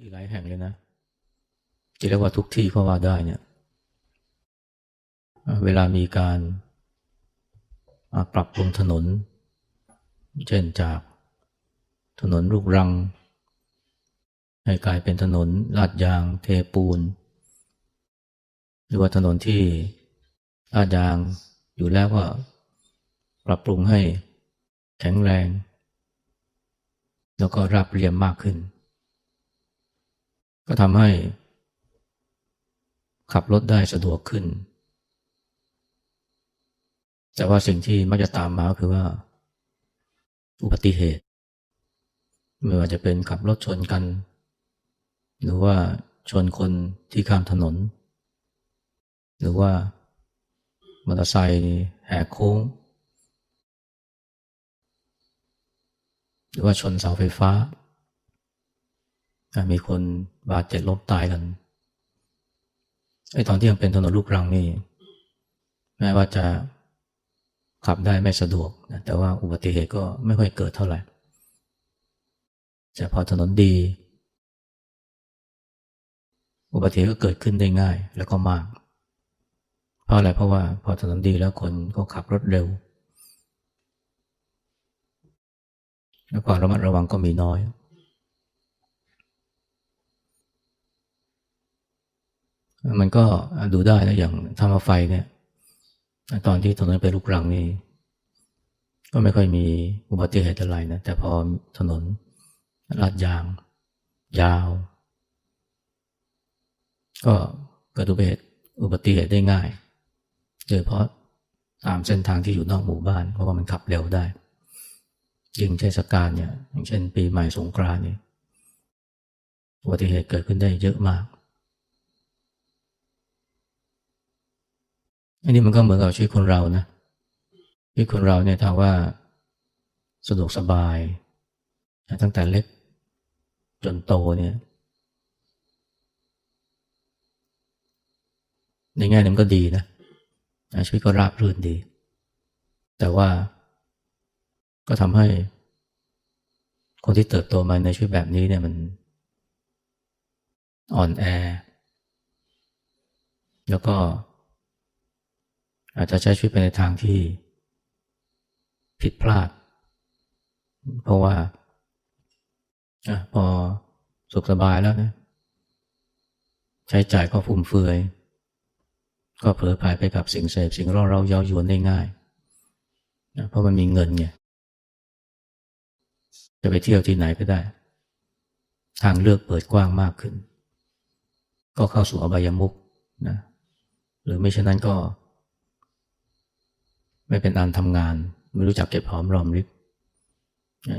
ที่หลายแห่งเลยนะจะเรียกว่าทุกที่ก็ว่าได้เนี่ย เวลามีการปรับปรุงถนน เช่นจากถนนลูกรัง ให้กลายเป็นถนนลาดยางเทปูน หรือว่าถนนที่ลาดยางอยู่แล้วก็ปรับปรุงให้แข็งแรง แล้วก็ราบเรียมมากขึ้น ก็ทำให้ ขับรถได้สะดวกขึ้น แต่ว่าสิ่งที่มักจะตามมาคือว่า อุบัติเหตุ ไม่ว่าจะเป็นขับรถชนกัน หรือว่าชนคนที่ข้ามถนน หรือว่ามอเตอร์ไซค์แหกโค้ง หรือว่าชนเสาไฟฟ้า มีคนบาดเจ็บล้มตายกันไอ้ตอนที่ยังเป็นถนนลูกรังนี่แม้ว่าจะขับได้ไม่สะดวกนะแต่ว่าอุบัติเหตุก็ไม่ค่อยเกิดเท่าไหร่แต่พอถนนดี อุบัติเหตุก็เกิดขึ้นได้ง่ายแล้วก็มาก เพราะอะไรเพราะว่าพอถนนดีแล้วคนก็ขับรถเร็ว แล้วความระมัดระวังก็มีน้อย มันก็ดูได้นะอย่างทำมาไฟเนี่ยตอนที่ถนนเป็นลูกรังนี่ก็ไม่ค่อยมีอุบัติเหตุอะไรนะแต่พอถนนลาดยาง ยาว ก็เกิดอุบัติเหตุอุบัติเหตุได้ง่ายโดยเพราะตามเส้นทางที่อยู่นอกหมู่บ้าน เพราะว่ามันขับเร็วได้ ยิ่งเทศกาลเนี่ยอย่างเช่นปีใหม่สงกรานต์นี่อุบัติเหตุเกิดขึ้นได้เยอะมาก อันนี้มันก็เหมือนกับชีวิตคนเรานะชีวิตคนเราเนี่ยถ้าว่าสะดวกสบายตั้งแต่เล็กจนโตเนี่ย ในแง่นึงก็ดีนะชีวิตก็ราบรื่นดี แต่ว่าก็ทำให้ คนที่เติบโตมาในชีวิตแบบนี้เนี่ยมันอ่อนแอ แล้วก็ อาจจะใช้ชีวิตไปในทางที่ผิดพลาด เพราะว่าอพอสุขสบายแล้วนะใช้จ่ายก็ฟุ่มเฟือย ก็เผลอพายไปกับสิ่งเสพสิ่งร่อเราเยาวยวนได้ง่ายนะเพราะมันมีเงินไงจะไปเที่ยวที่ไหนก็ได้ ทางเลือกเปิดกว้างมากขึ้น ก็เข้าสู่อบายมุกนะหรือไม่เช่นนั้นก็ ไม่เป็นอันทำงาน ไม่รู้จักเก็บหอมรอมริบ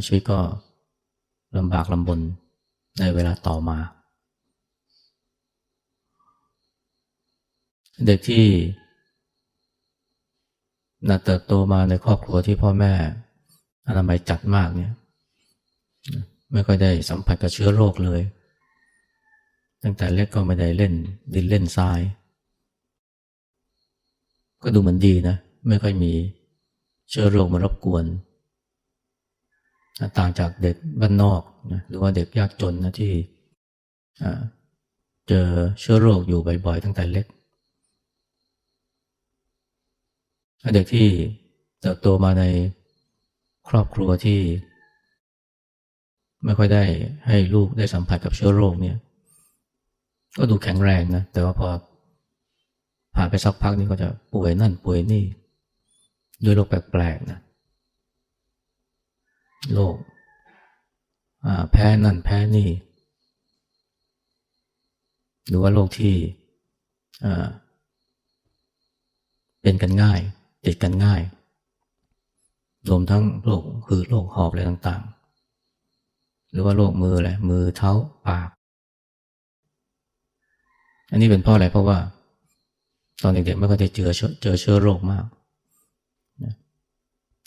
ชีวิตก็ลำบากลำบนในเวลาต่อมา เด็กที่น่าเติบโตมาในครอบครัวที่พ่อแม่อนามัยจัดมากเนี่ย ไม่ค่อยได้สัมผัสกับเชื้อโรคเลย ตั้งแต่เล็กก็ไม่ได้เล่น ดินเล่นทราย ก็ดูเหมือนดีนะ ไม่ค่อยมีเชื้อโรคมารบกวน ต่างจากเด็กบ้านนอกนะหรือว่าเด็กยากจนนะที่เจอเชื้อโรคอยู่บ่อยๆ ตั้งแต่เล็ก เด็กที่เติบโตมาในครอบครัวที่ ไม่ค่อยได้ให้ลูกได้สัมผัสกับเชื้อโรคเนี่ย ก็ดูแข็งแรงนะ แต่ว่าพอผ่านไปสักพักนี่ก็จะป่วยนั่นป่วยนี่ ด้วยโรคแปลกๆนะโรคแพ้นั่นแพ้นี่ หรือว่าโรคที่เป็นกันง่าย ติดกันง่ายรวมทั้งโรคคือโรคหอบอะไรต่างๆ หรือว่าโรคมืออะไรมือเท้าปาก อันนี้เป็นเพราะอะไรเพราะว่า ตอนเด็กๆไม่ค่อยได้เจอเจอเชื้อโรคมาก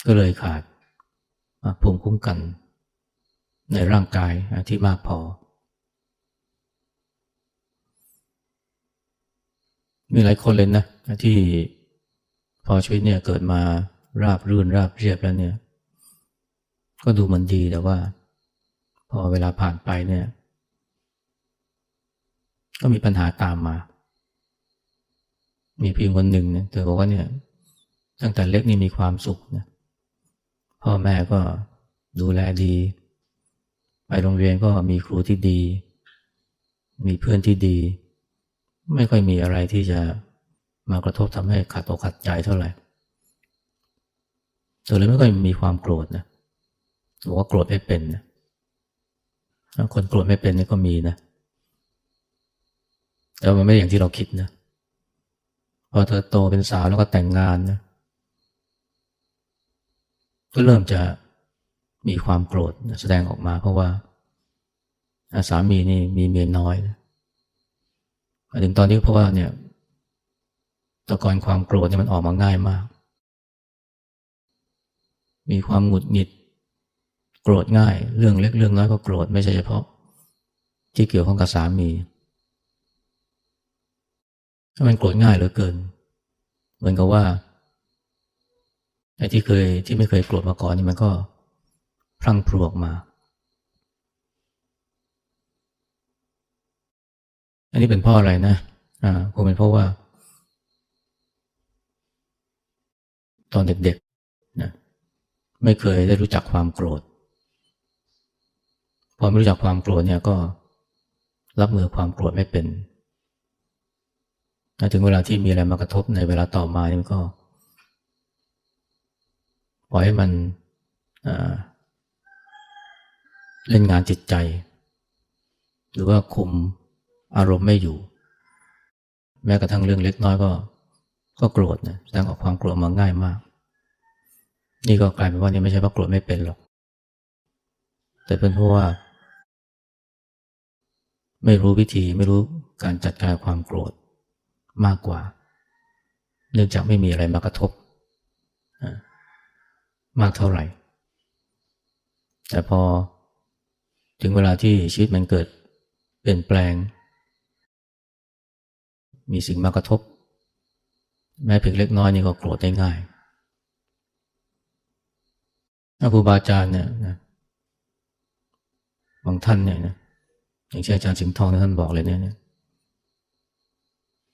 ก็เลยขาดภูมิคุ้มกัน ในร่างกายที่มากพอ มีหลายคนเลยนะ ที่พอชีวิตเนี่ยเกิดมาราบรื่นราบเรียบแล้วเนี่ย ก็ดูมันดีแต่ว่า พอเวลาผ่านไปเนี่ย ก็มีปัญหาตามมา มีพี่คนหนึ่งเนี่ยเธอบอกว่าเนี่ยตั้งแต่เล็กนี่มีความสุขนะ พ่อแม่ก็ดูแลดี ไปโรงเรียนก็มีครูที่ดี มีเพื่อนที่ดี ไม่ค่อยมีอะไรที่จะมากระทบทำให้ขัดอกขัดใจเท่าไหร่เธอเลยไม่ค่อยมีความโกรธนะบอกว่าโกรธไม่เป็นนะคนโกรธไม่เป็นนี่ก็มีนะ แต่มันไม่อย่างที่เราคิดนะ พอเธอโตเป็นสาวแล้วก็แต่งงานนะ ก็เริ่มจะมีความโกรธแสดงออกมาเพราะว่าสามีนี่มีเมียน้อยนะถึงตอนนี้เพราะว่าเนี่ยตะกอนความโกรธเนี่ยมันออกมาง่ายมาก มีความหงุดหงิด โกรธง่าย เรื่องเล็กเรื่องน้อยก็โกรธไม่ใช่เฉพาะ ที่เกี่ยวข้องกับสามีถ้ามันโกรธง่ายเหลือเกิน เหมือนกับว่า ไอ้ที่เคยที่ไม่เคยโกรธมาก่อนนี่มันก็พลังพรวกมา อันนี้เป็นเพราะอะไรนะ อ่าคงเป็นเพราะว่า ตอนเด็กๆนะไม่เคยได้รู้จักความโกรธ พอไม่รู้จักความโกรธเนี่ยก็รับมือความโกรธไม่เป็นถึงเวลาที่มีอะไรมากระทบในเวลาต่อมานี่ก็ ปล่อยให้มันเล่นงานจิตใจ หรือว่าคุมอารมณ์ไม่อยู่ แม้กระทั่งเรื่องเล็กน้อยก็ก็โกรธนะแสดงออกความโกรธมาง่ายมาก นี่ก็กลายเป็นว่านี่ไม่ใช่ว่าโกรธไม่เป็นหรอก แต่เป็นเพราะว่า ไม่รู้วิธีไม่รู้การจัดการความโกรธมากกว่า เนื่องจากไม่มีอะไรมากระทบ มากเท่าไหร่ แต่พอถึงเวลาที่ชีวิตมันเกิดเปลี่ยนแปลง มีสิ่งมากระทบ แม้เพียงเล็กน้อยนี่ก็โกรธได้ง่ายครูบาอาจารย์เนี่ยนะบางท่านเนี่ยนะอย่างเช่นอาจารย์สิงห์ทองท่านบอกเลยเนี่ย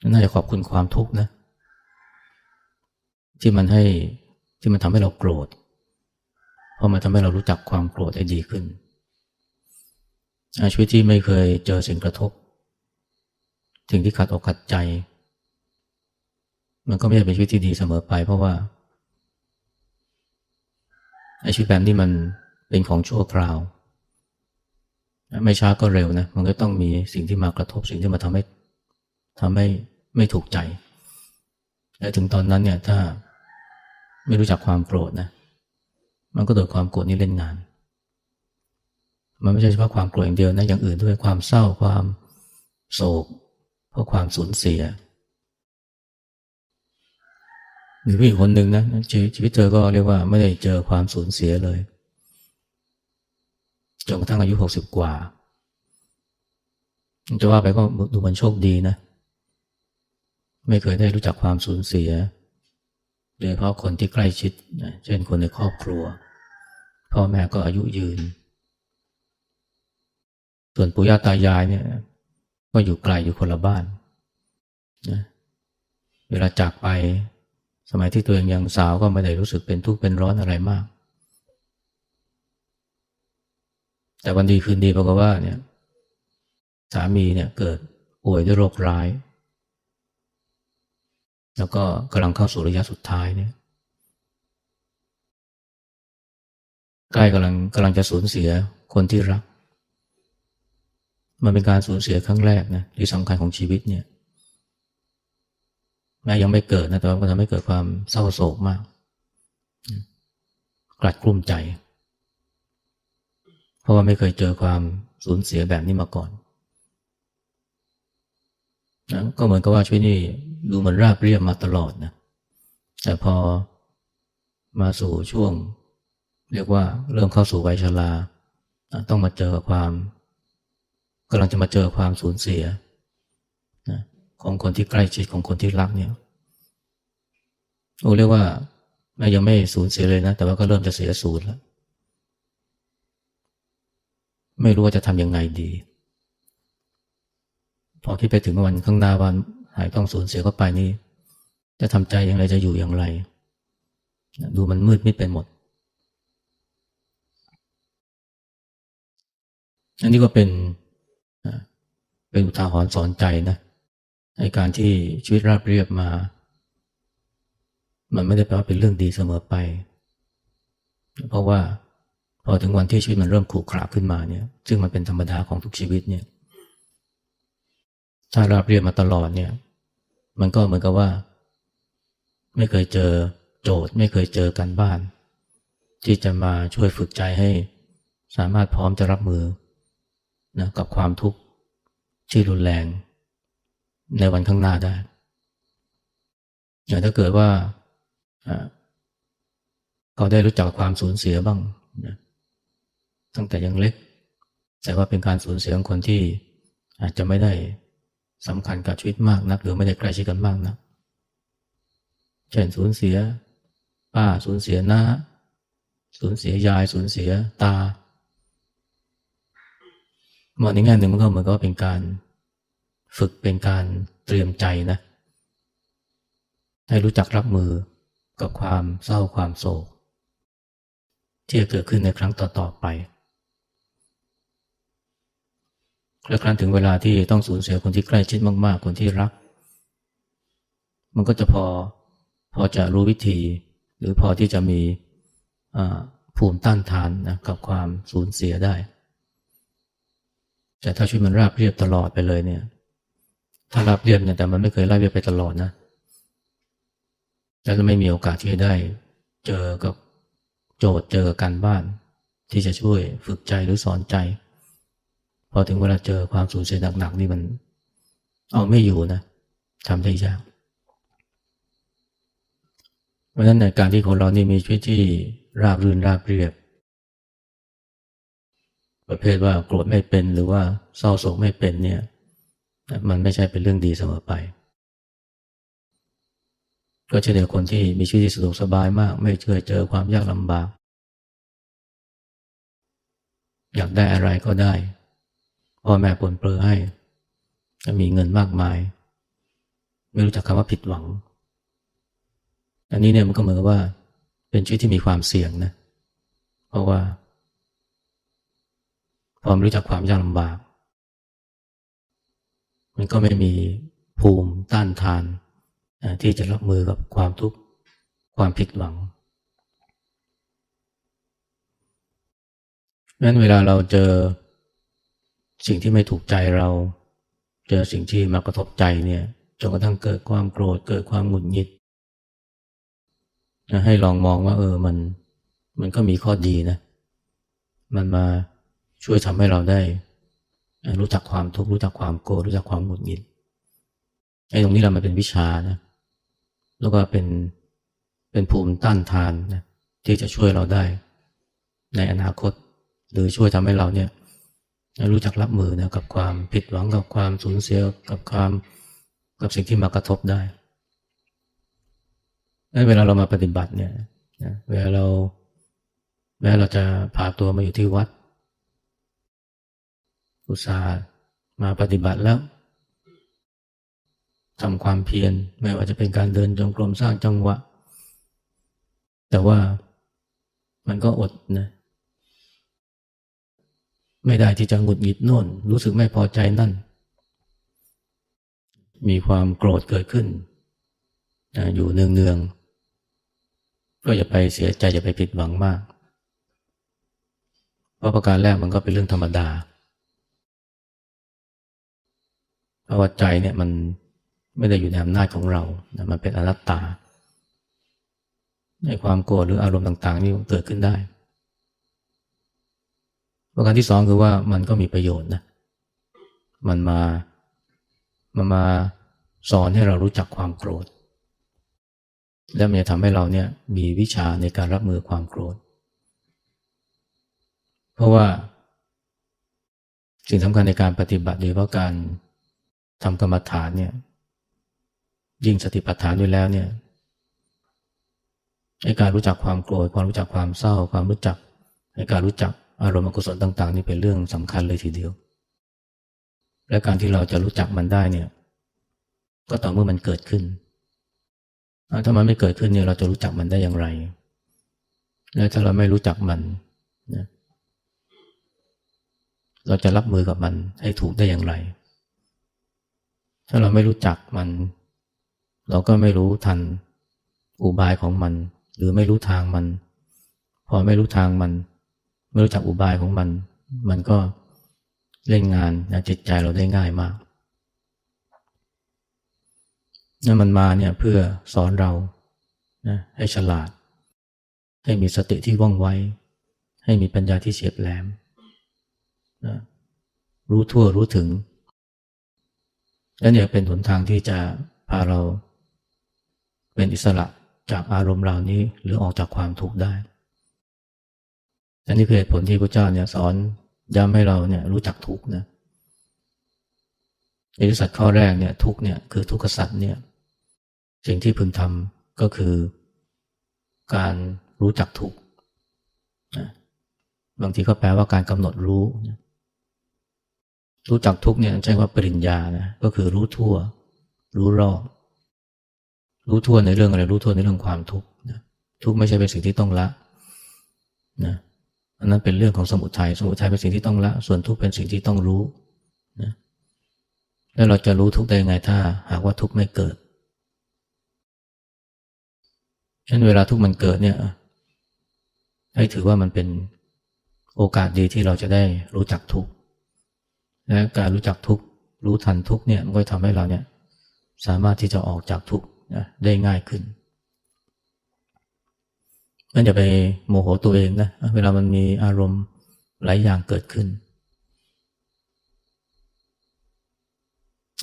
น่าจะขอบคุณความทุกข์นะ ที่มันให้ที่มันทำให้เราโกรธ เพราะมันทำให้เรารู้จักความโกรธได้ดีขึ้นชีวิตที่ไม่เคยเจอสิ่งกระทบสิ่งที่ขัดอกขัดใจ มันก็ไม่ใช่เป็นชีวิตที่ดีเสมอไป เพราะว่าไอชีวิตแบบนี้มันเป็นของชั่วคราว ไม่ช้าก็เร็วนะ มันก็ต้องมีสิ่งที่มากระทบสิ่งที่มาทำให้ทำให้ไม่ถูกใจ และถึงตอนนั้นเนี่ยถ้าไม่รู้จักความโกรธนะ มันก็โดนความโกรธนี้เล่นงาน มันไม่ใช่เฉพาะความโกรธอย่างเดียวนะอย่างอื่นด้วยความเศร้าความโศกเพราะความสูญเสียหรือผู้หญิงคนหนึ่งนะชีวิตเธอก็เรียกว่าไม่ได้เจอความสูญเสียเลยจนกระทั่งอายุหกสิบกว่าจะว่าไปก็ดูมันโชคดีนะ ไม่เคยได้รู้จักความสูญเสีย โดยเฉพาะคนที่ใกล้ชิดเช่นคนในครอบครัว พ่อแม่ก็อายุยืน ส่วนปู่ย่าตายายเนี่ย ก็อยู่ไกลอยู่คนละบ้านนะเวลาจากไป สมัยที่ตัวเองยังสาวก็ไม่ได้รู้สึกเป็นทุกข์เป็นร้อนอะไรมาก แต่วันดีคืนดีปรากฏว่าเนี่ยสามีเนี่ยเกิดป่วยด้วยโรคร้าย แล้วก็กำลังเข้าสู่ระยะสุดท้ายเนี่ย ใกล้กำลังกำลังจะสูญเสียคนที่รัก มันเป็นการสูญเสียครั้งแรกนะที่สำคัญของชีวิตเนี่ย แม้ยังไม่เกิดนะแต่ว่าก็ทำให้เกิดความเศร้าโศกมาก กลัดกลุ้มใจ เพราะว่าไม่เคยเจอความสูญเสียแบบนี้มาก่อนนะก็เหมือนกับว่าชีวิตนี้ดูเหมือนราบเรียบมาตลอดนะแต่พอมาสู่ช่วง เรียกว่าเริ่มเข้าสู่วัยชราต้องมาเจอความกำลังจะมาเจอความสูญเสียนะของคนที่ใกล้ชิดของคนที่รักเนี่ยโอ้เรียกว่าแม้ยังไม่สูญเสียเลยนะ แต่ว่าก็เริ่มจะเสียสูญแล้ว ไม่รู้ว่าจะทำยังไงดี พอคิดไปถึงวันข้างหน้าวันหายต้องสูญเสียเข้าไปนี่จะทำใจอย่างไรจะอยู่อย่างไร ดูมันมืดมิดไปหมด อันนี้ก็เป็นเป็นอุทาหรณ์สอนใจนะในการที่ชีวิตราบเรียบมา มันไม่ได้แปลว่าเป็นเรื่องดีเสมอไป เพราะว่าพอถึงวันที่ชีวิตมันเริ่มขรุขระขึ้นมาเนี่ย ซึ่งมันเป็นธรรมดาของทุกชีวิตเนี่ย ถ้าราบเรียบมาตลอดเนี่ย มันก็เหมือนกับว่า ไม่เคยเจอโจทย์ ไม่เคยเจอการบ้าน ที่จะมาช่วยฝึกใจให้สามารถพร้อมจะรับมือ นะกับความทุกข์ที่รุนแรงในวันข้างหน้าได้ อย่างถ้าเกิดว่าเขาได้รู้จักความสูญเสียบ้างนะตั้งแต่ยังเล็ก แต่ว่าเป็นการสูญเสียของคนที่อาจจะไม่ได้สำคัญกับชีวิตมากนัก หรือไม่ได้ใกล้ชิดกันมากนักเช่นสูญเสีย ป้าสูญเสียน้า สูญเสียยายสูญเสียตา มองในแง่หนึ่งมันก็เหมือนกับเป็นการฝึกเป็นการเตรียมใจนะ ให้รู้จักรับมือกับความเศร้าความโศก ที่จะเกิดขึ้นในครั้งต่อๆไปและครั้นถึงเวลาที่ต้องสูญเสียคนที่ใกล้ชิดมากๆ คนที่รัก มันก็จะพอพอจะรู้วิธี หรือพอที่จะมีภูมิต้านทานนะกับความสูญเสียได้ แต่ถ้าชีวิตมันราบเรียบตลอดไปเลยเนี่ย ถ้าราบเรียบเนี่ยแต่มันไม่เคยราบเรียบไปตลอดนะแล้วไม่มีโอกาสที่จะได้ เจอกับโจทย์เจอการบ้าน ที่จะช่วยฝึกใจหรือสอนใจ พอถึงเวลาเจอความสูญเสียหนักๆนี่มัน เอาไม่อยู่นะทำได้ยากเพราะฉะนั้นในการที่คนเรานี่มีชีวิตที่ราบรื่นราบเรียบ ประเภทว่าโกรธไม่เป็นหรือว่าเศร้าโศกไม่เป็นเนี่ย มันไม่ใช่เป็นเรื่องดีเสมอไป ก็เช่นเดียวคนที่มีชีวิตที่สะดวกสบายมาก ไม่เคยเจอความยากลำบาก อยากได้อะไรก็ได้พ่อแม่ปนเปื้อให้มีเงินมากมาย ไม่รู้จักคำว่าผิดหวัง อันนี้เนี่ยมันก็เหมือนว่า เป็นชีวิตที่มีความเสี่ยงนะ เพราะว่า พอมรู้จักความยากลำบาก มันก็ไม่มีภูมิต้านทาน ที่จะรับมือกับความทุกข์ความผิดหวังนั้นเวลาเราเจอสิ่งที่ไม่ถูกใจเรา เจอสิ่งที่มากระทบใจเนี่ยจนกระทั่งเกิดความโกรธเกิดความหงุดหงิดนะให้ลองมองว่า เออมัน มันก็มีข้อดีนะ มันมา ช่วยทำให้เราได้รู้จักความทุกข์รู้จักความโกรธรู้จักความหงุดหงิดไอ้ตรงนี้เรามันเป็นวิชานะแล้วก็เป็นเป็นภูมิต้านทานนะที่จะช่วยเราได้ ในอนาคต หรือช่วยทำให้เราเนี่ยรู้จักรับมือนะกับความผิดหวังกับความสูญเสียกับความกับสิ่งที่มากระทบได้เวลาเรามาปฏิบัติเนี่ยเวลาเราแม้เราจะพาตัวมาอยู่ที่วัด อุตส่าห์มาปฏิบัติแล้วทำความเพียรไม่ว่าจะเป็นการเดินจงกรมสร้างจังหวะ แต่ว่ามันก็อดนะไม่ได้ที่จะหงุดหงิดโน่น รู้สึกไม่พอใจนั่น มีความโกรธเกิดขึ้นอยู่เนืองๆก็อย่าไปเสียใจอย่าไปผิดหวังมาก เพราะประการแรกมันก็เป็นเรื่องธรรมดา เพราะว่าใจเนี่ยมันไม่ได้อยู่ในอำนาจของเรามันเป็นอนัตตา ในความโกรธหรืออารมณ์ต่าง ๆ นี่เกิดขึ้นได้ ประการที่สองคือว่ามันก็มีประโยชน์นะ มันมา มันมาสอนให้เรารู้จักความโกรธ และมันจะทำให้เราเนี่ยมีวิชาในการรับมือความโกรธ เพราะว่าสิ่งสำคัญในการปฏิบัติโดยเฉพาะการ ทำกรรมฐานเนี่ย ยิ่งสติปัฏฐานด้วยแล้วเนี่ยการรู้จักความโกรธความรู้จักความเศร้า ความรู้จักการรู้จักอารมณ์อกุศลต่าง ๆ นี่เป็นเรื่องสำคัญเลยทีเดียว และการที่เราจะรู้จักมันได้เนี่ย ก็ต่อเมื่อมันเกิดขึ้น ถ้ามันไม่เกิดขึ้นเนี่ยเราจะรู้จักมันได้อย่างไร และถ้าเราไม่รู้จักมันนะเราจะรับมือกับมันให้ถูกได้อย่างไร ถ้าเราไม่รู้จักมัน เราก็ไม่รู้ทันอุบายของมัน หรือไม่รู้ทางมัน พอไม่รู้ทางมัน ไม่รู้จักอุบายของมัน มันก็เล่นงานนะจิตใจเราได้ง่ายมากนั่นมันมาเนี่ยเพื่อสอนเรานะให้ฉลาด ให้มีสติที่ว่องไว ให้มีปัญญาที่เฉียบแหลมนะรู้ทั่วรู้ถึง และเนี่ยเป็นหนทางที่จะพาเราเป็นอิสระจากอารมณ์เหล่านี้หรือออกจากความทุกข์ได้ อันนี้คือเหตุผลที่พระเจ้าเนี่ยสอนย้ำให้เราเนี่ยรู้จักทุกข์นะอริสัตข้อแรกเนี่ยทุกเนี่ยคือทุกขสัตว์เนี่ยสิ่งที่พึงทำก็คือการรู้จักทุกข์บางทีก็แปลว่าการกำหนดรู้ รู้จักทุกเนี่ยใช้ว่าปริญญานะก็คือรู้ทั่ว รู้รอบรู้ทั่วในเรื่องอะไรรู้ทั่วในเรื่องความทุกข์ทุกข์ไม่ใช่เป็นสิ่งที่ต้องละนะอันนั้นเป็นเรื่องของสมุทยัยสมุทัยเป็นสิ่งที่ต้องละ ส่วนทุกข์เป็นสิ่งที่ต้องรู้นะแล้วเราจะรู้ทุกข์ได้ยังไงถ้า หากว่าทุกข์ไม่เกิดฉะนั้นเวลาทุกข์มันเกิดเนี่ยให้ถือว่ามันเป็นโอกาสดีที่เราจะได้รู้จักทุกข์ และการรู้จักทุกรู้ทันทุกเนี่ยมันก็ทำให้เราเนี่ยสามารถที่จะออกจากทุกข์ได้ง่ายขึ้นนั่นอย่าไปโมโหตัวเองนะเวลามันมีอารมณ์หลายอย่างเกิดขึ้น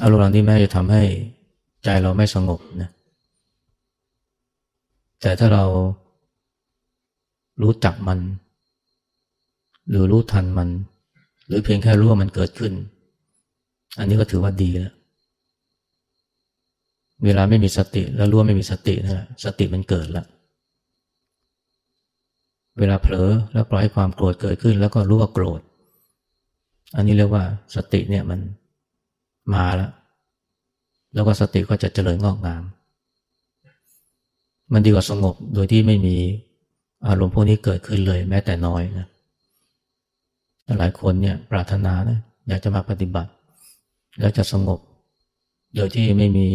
อารมณ์เหล่านี้แม้จะทำให้ใจเราไม่สงบนะแต่ถ้าเรารู้จักมัน หรือรู้ทันมัน รือเพียงแค่รู้ว่ามันเกิดขึ้น อันนี้ก็ถือว่าดีแล้วเวลาไม่มีสติ แล้วรู้ว่าไม่มีสตินะสติมันเกิดแล้วเวลาเผลอแล้วปล่อยให้ความโกรธเกิดขึ้น แล้วก็รู้ว่าโกรธ อันนี้เรียกว่าสติเนี่ยมันมาแล้ว แล้วก็สติก็จะเจริญงอกงาม มันดีกว่าสงบโดยที่ไม่มีอารมณ์พวกนี้เกิดขึ้นเลยแม้แต่น้อยนะ หลายคนเนี่ยปรารถนานะอยากจะมาปฏิบัติ แล้วจะสงบ โดยที่ไม่มี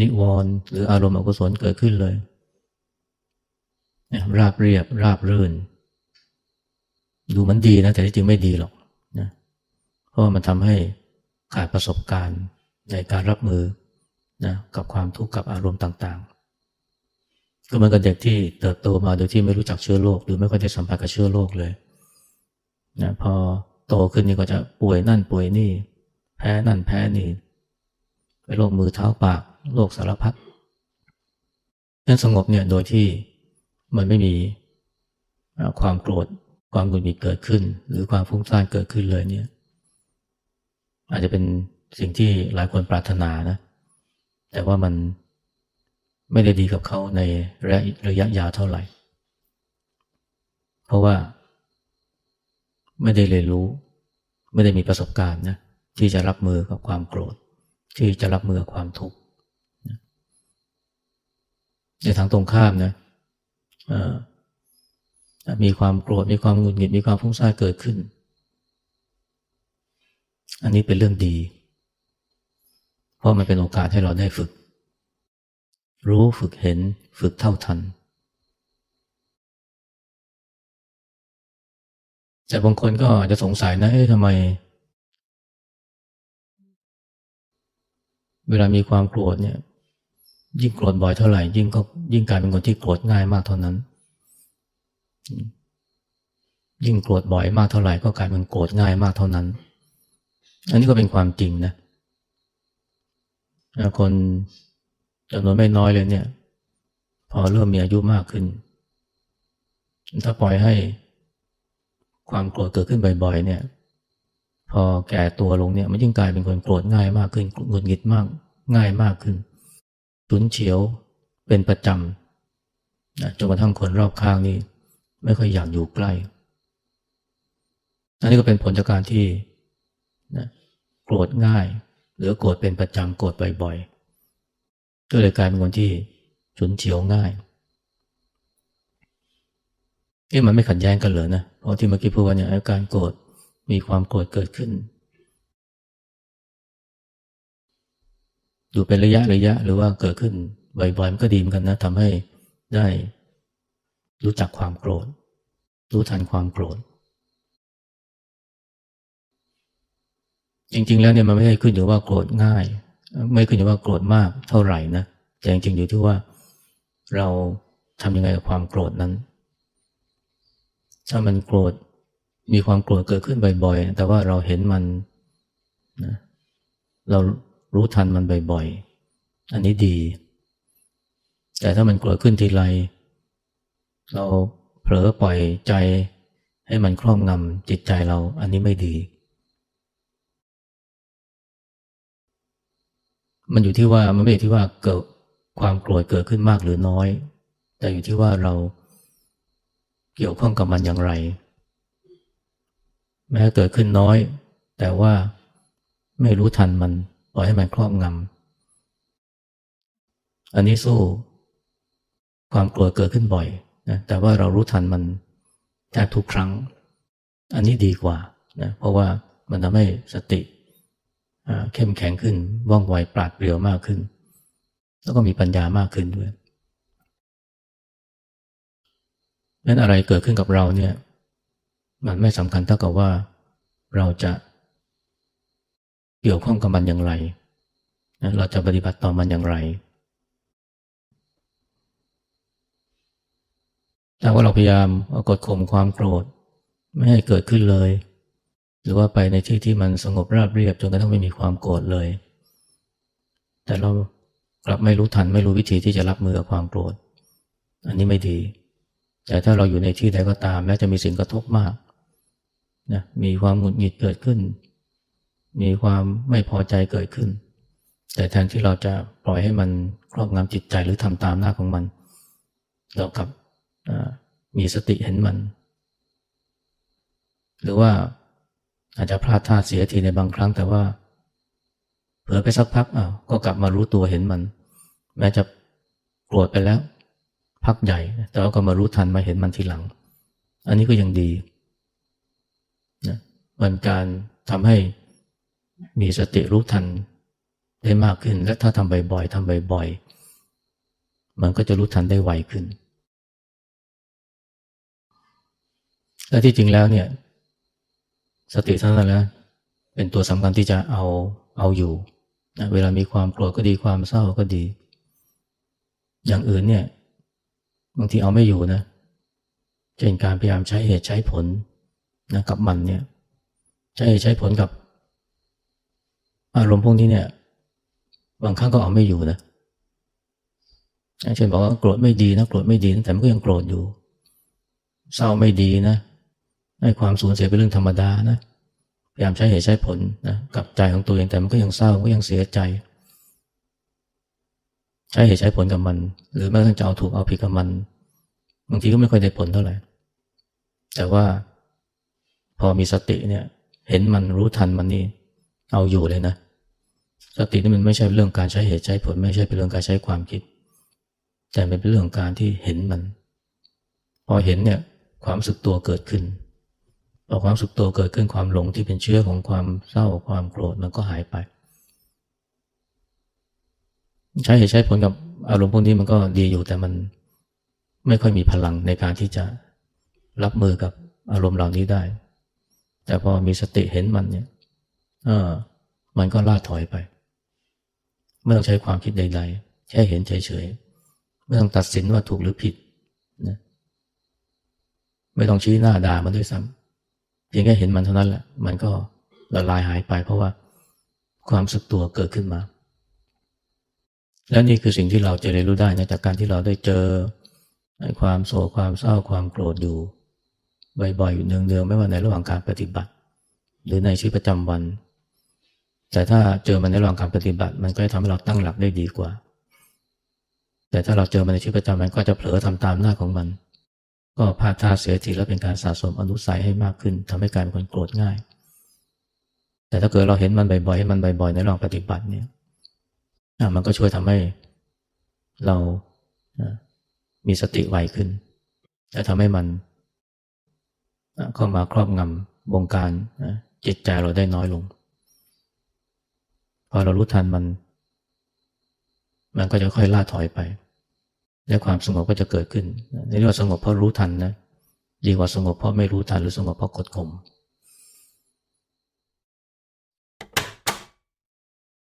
นิวรณ์หรืออารมณ์อกุศลเกิดขึ้นเลยราบเรียบราบรื่น ดูมันดีนะ แต่ที่จริงไม่ดีหรอกนะเพราะว่ามันทำให้ขาดประสบการณ์ในการรับมือนะกับความทุกข์กับอารมณ์ต่างๆ ก็เหมือนกับเด็กที่เติบโตมาโดยที่ไม่รู้จักเชื้อโรคหรือไม่ค่อยได้สัมผัสกับเชื้อโรคเลย นะพอโตขึ้นนี่ก็จะป่วยนั่นป่วยนี่ แพ้นั่นแพ้นี่ไปโรคมือเท้าปากโรคสารพัดนั่นสงบเนี่ยโดยที่มันไม่มีความโกรธความกุนมีเกิดขึ้น หรือความฟุ้งซ่านเกิดขึ้นเลยเนี่ย อาจจะเป็นสิ่งที่หลายคนปรารถนานะ แต่ว่ามันไม่ได้ดีกับเขาในระยะยาวเท่าไหร่ เพราะว่า ไม่ได้เรียนรู้ ไม่ได้มีประสบการณ์นะที่จะรับมือกับความโกรธ ที่จะรับมือกับความทุกข์ในทางตรงข้ามนะมีความโกรธมีความหงุดหงิดมีความฟุ้งซ่านเกิดขึ้น อันนี้เป็นเรื่องดี เพราะมันเป็นโอกาสให้เราได้ฝึก รู้ฝึกเห็นฝึกเท่าทัน แต่บางคนก็อาจจะสงสัยนะเอ๊ะทำไม เวลามีความโกรธเนี่ย ยิ่งโกรธบ่อยเท่าไหร่ ยิ่งก็ยิ่งกลายเป็นคนที่โกรธง่ายมากเท่านั้น ยิ่งโกรธบ่อยมากเท่าไหร่ก็กลายเป็นโกรธง่ายมากเท่านั้น อันนี้ก็เป็นความจริงนะคนจำนวนไม่น้อยเลยเนี่ย พอเริ่มมีอายุมากขึ้น ถ้าปล่อยให้ ความโกรธเกิดขึ้นบ่อยๆ เนี่ย พอแก่ตัวลงเนี่ยมันยิ่งกลายเป็นคนโกรธง่ายมากขึ้นหงุดหงิดมาก ง่ายมากขึ้นฉุนเฉียวเป็นประจำนะจนกระทั่งคนรอบข้างนี่ไม่ค่อยอยากอยู่ใกล้ อันนี้ก็เป็นผลจากการที่นะโกรธง่าย หรือโกรธเป็นประจำโกรธบ่อยๆก็เลยกลายเป็นคนที่ฉุนเฉียวง่าย เอ๊ะมันไม่ขัดแย้งกันเลยนะเพราะที่เมื่อกี้พูดว่าเนี่ยอาการโกรธมีความโกรธเกิดขึ้น อยู่เป็นระยะระยะหรือว่าเกิดขึ้นบ่อยๆมันก็ดีเหมือนกันนะทำให้ได้รู้จักความโกรธ รู้ทันความโกรธ จริงๆแล้วเนี่ยมันไม่ได้ขึ้นอยู่ว่าโกรธง่าย ไม่ขึ้นอยู่ว่าโกรธมากเท่าไหร่นะแต่จริงๆอยู่ที่ว่าเราทำยังไงกับความโกรธนั้น ถ้ามันโกรธมีความโกรธเกิดขึ้นบ่อยๆ แต่ว่าเราเห็นมันนะเรารู้ทันมันบ่อยๆ อันนี้ดี แต่ถ้ามันโกรธขึ้นทีไร เราเผลอปล่อยใจให้มันครอบงำจิตใจเรา อันนี้ไม่ดี มันอยู่ที่ว่ามันไม่อยู่ที่ว่าเกิดความโกรธเกิดขึ้นมากหรือน้อย แต่อยู่ที่ว่าเรา เกี่ยวข้องกับมันอย่างไร แม้เกิดขึ้นน้อย แต่ว่าไม่รู้ทันมันปล่อยให้มันครอบงำอันนี้สู้ ความกลัวเกิดขึ้นบ่อยนะแต่ว่าเรารู้ทันมันแทบทุกครั้ง อันนี้ดีกว่านะเพราะว่ามันทำให้สติเข้มแข็งขึ้นว่องไวปราดเปรียวมากขึ้น แล้วก็มีปัญญามากขึ้นด้วย นั้นอะไรเกิดขึ้นกับเราเนี่ย มันไม่สำคัญเท่ากับว่าเราจะเกี่ยวข้องกับมันอย่างไร เราจะปฏิบัติต่อมันอย่างไรถ้าว่าเราพยายามกดข่มความโกรธ ไม่ให้เกิดขึ้นเลย หรือว่าไปในที่ที่มันสงบราบเรียบจนกระทั่งไม่มีความโกรธเลย แต่เรากลับไม่รู้ทันไม่รู้วิธีที่จะรับมือกับความโกรธ อันนี้ไม่ดี แต่ถ้าเราอยู่ในที่ใดก็ตามแม้จะมีสิ่งกระทบมากนะมีความหงุดหงิดเกิดขึ้น มีความไม่พอใจเกิดขึ้น แต่แทนที่เราจะปล่อยให้มันครอบงำจิตใจหรือทำตามหน้าของมัน เรากับมีสติเห็นมัน หรือว่าอาจจะพลาดท่าเสียทีในบางครั้งแต่ว่าเผลอไปสักพักอ้าวก็กลับมารู้ตัวเห็นมัน แม้จะโกรธไปแล้ว พักใหญ่ แต่ว่าก็มารู้ทันมาเห็นมันทีหลัง อันนี้ก็ยังดีนะมันการทำให้มีสติรู้ทันได้มากขึ้น และถ้าทำบ่อยๆทำบ่อยๆ มันก็จะรู้ทันได้ไวขึ้น และที่จริงแล้วเนี่ย สติท่านนั้นแล้วเป็นตัวสำคัญที่จะเอาเอาอยู่นะเวลามีความโกรธก็ดีความเศร้าก็ดี อย่างอื่นเนี่ย บางทีเอาไม่อยู่นะเช่นการพยายามใช้เหตุใช้ผลนะกับมันเนี่ย ใช้เหตุใช้ผลกับ อารมณ์พวกนี้เนี่ย บางครั้งก็เอาไม่อยู่นะเช่นบอกว่าโกรธไม่ดีนะโกรธไม่ดีแต่มันก็ยังโกรธอยู่ เศร้าไม่ดีนะให้ความสูญเสียเป็นเรื่องธรรมดานะพยายามใช้เหตุใช้ผลนะกับใจของตัวเองแต่มันก็ยังเศร้าก็ยังเสียใจ ใช้เหตุใช้ผลกับมัน หรือแม้กระทั่งจะเอาถูกเอาผิดกับมัน บางทีก็ไม่ค่อยได้ผลเท่าไหร่ แต่ว่าพอมีสติเนี่ย เห็นมันรู้ทันมันนี่เอาอยู่เลยนะ สตินี่มันไม่ใช่เรื่องการใช้เหตุใช้ผล ไม่ใช่เป็นเรื่องการใช้ความคิด แต่เป็นเรื่องการที่เห็นมัน พอเห็นเนี่ยความสึกตัวเกิดขึ้นพอความสึกตัวเกิดขึ้นความหลงที่เป็นเชื้อของความเศร้าความโกรธมันก็หายไป ใช้เหตุใช้ผลกับอารมณ์พวกนี้มันก็ดีอยู่แต่มันไม่ค่อยมีพลังในการที่จะรับมือกับอารมณ์เหล่านี้ได้ แต่พอมีสติเห็นมันเนี่ยเออมันก็ล่าถอยไป ไม่ต้องใช้ความคิดใด ๆ แค่เห็นเฉยๆ ไม่ต้องตัดสินว่าถูกหรือผิดนะไม่ต้องชี้หน้าด่ามันด้วยซ้ำเพียงแค่เห็นมันเท่านั้นแหละ มันก็ละลายหายไป เพราะว่าความสึกตัวเกิดขึ้นมา และนี่คือสิ่งที่เราจะเรียนรู้ได้นะจากการที่เราได้เจอความโศกความเศร้าความโกรธอยู่บ่อยๆอยู่เนืองๆไม่ว่าในระหว่างการปฏิบัติ หรือในชีวิตประจำวัน แต่ถ้าเจอมันในระหว่างการปฏิบัติ มันก็จะทำให้เราตั้งหลักได้ดีกว่า แต่ถ้าเราเจอมันในชีวิตประจำวันก็จะเผลอทำตามหน้าของมัน ก็พลาดท่าเสียทีแล้วเป็นการสะสมอนุสัยให้มากขึ้นทำให้กลายเป็นคนโกรธง่าย แต่ถ้าเกิดเราเห็นมันบ่อยๆเห็นมันบ่อยๆในเรื่องปฏิบัติเนี่ย มันก็ช่วยทำให้เรามีสติไวขึ้น และทำให้มันเข้ามาครอบงำบงการจิตใจเราได้น้อยลง พอเรารู้ทันมัน มันก็จะค่อยล่าถอยไป และความสงบก็จะเกิดขึ้นในเรื่องสงบเพราะรู้ทันนะดีกว่าสงบเพราะไม่รู้ทันหรือสงบเพราะกดข่ม